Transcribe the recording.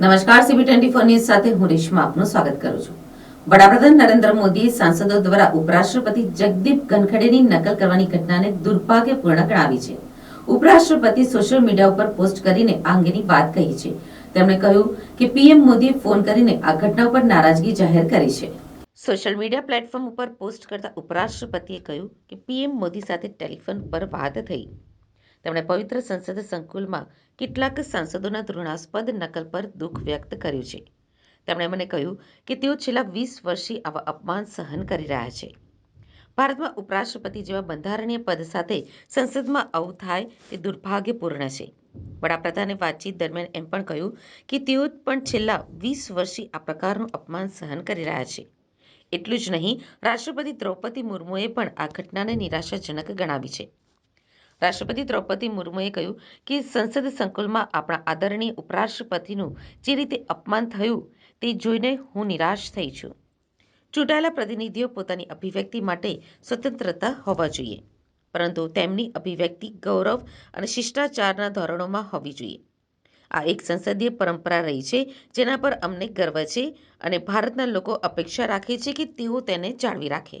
નમસ્કાર CB twenty four news સાથે હું રેશમા આપનું સ્વાગત કરું છું. વડાપ્રધાન નરેન્દ્ર મોદીએ સાંસદો દ્વારા ઉપરાષ્ટ્રપતિ જગદીપ ધનખડેની નકલ કરવાની ઘટનાને દુર્ભાગ્યપૂર્ણ ગણાવી છે. ઉપરાષ્ટ્રપતિ સોશિયલ મીડિયા ઉપર પોસ્ટ કરીને આ અંગેની વાત કહી છે. તેમણે કહ્યું કે પીએમ મોદીએ ફોન કરીને આ ઘટના ઉપર નારાજગી જાહેર કરી છે. સોશિયલ મીડિયા પ્લેટફોર્મ ઉપર પોસ્ટ કરતા ઉપરાષ્ટ્રપતિએ કહ્યું કે પીએમ મોદી સાથે ટેલિફોન પર વાત થઈ. તેમણે પવિત્ર સંસદ સંકુલમાં કેટલાક સાંસદોના ધૃણાસ્પદ નકલ પર દુઃખ વ્યક્ત કર્યું છે. તેમણે મને કહ્યું કે તેઓ છેલ્લા વીસ વર્ષથી આવા અપમાન સહન કરી રહ્યા છે. ભારતમાં ઉપરાષ્ટ્રપતિ જેવા બંધારણીય પદ સાથે સંસદમાં આવું થાય તે દુર્ભાગ્યપૂર્ણ છે. વડાપ્રધાને વાતચીત દરમિયાન એમ પણ કહ્યું કે તેઓ પણ છેલ્લા વીસ વર્ષથી આ પ્રકારનું અપમાન સહન કરી રહ્યા છે. એટલું જ નહીં, રાષ્ટ્રપતિ દ્રૌપદી મુર્મુએ પણ આ ઘટનાને નિરાશાજનક ગણાવી છે. રાષ્ટ્રપતિ દ્રૌપદી મુર્મુએ કહ્યું કે સંસદ સંકુલમાં આપણા આદરણીય ઉપરાષ્ટ્રપતિનું જે રીતે અપમાન થયું તે જોઈને હું નિરાશ થઈ છું. ચૂંટાયેલા પ્રતિનિધિઓ પોતાની અભિવ્યક્તિ માટે સ્વતંત્રતા હોવા જોઈએ, પરંતુ તેમની અભિવ્યક્તિ ગૌરવ અને શિષ્ટાચારના ધોરણોમાં હોવી જોઈએ. આ એક સંસદીય પરંપરા રહી છે જેના પર અમને ગર્વ છે અને ભારતના લોકો અપેક્ષા રાખે છે કે તેઓ તેને જાળવી રાખે.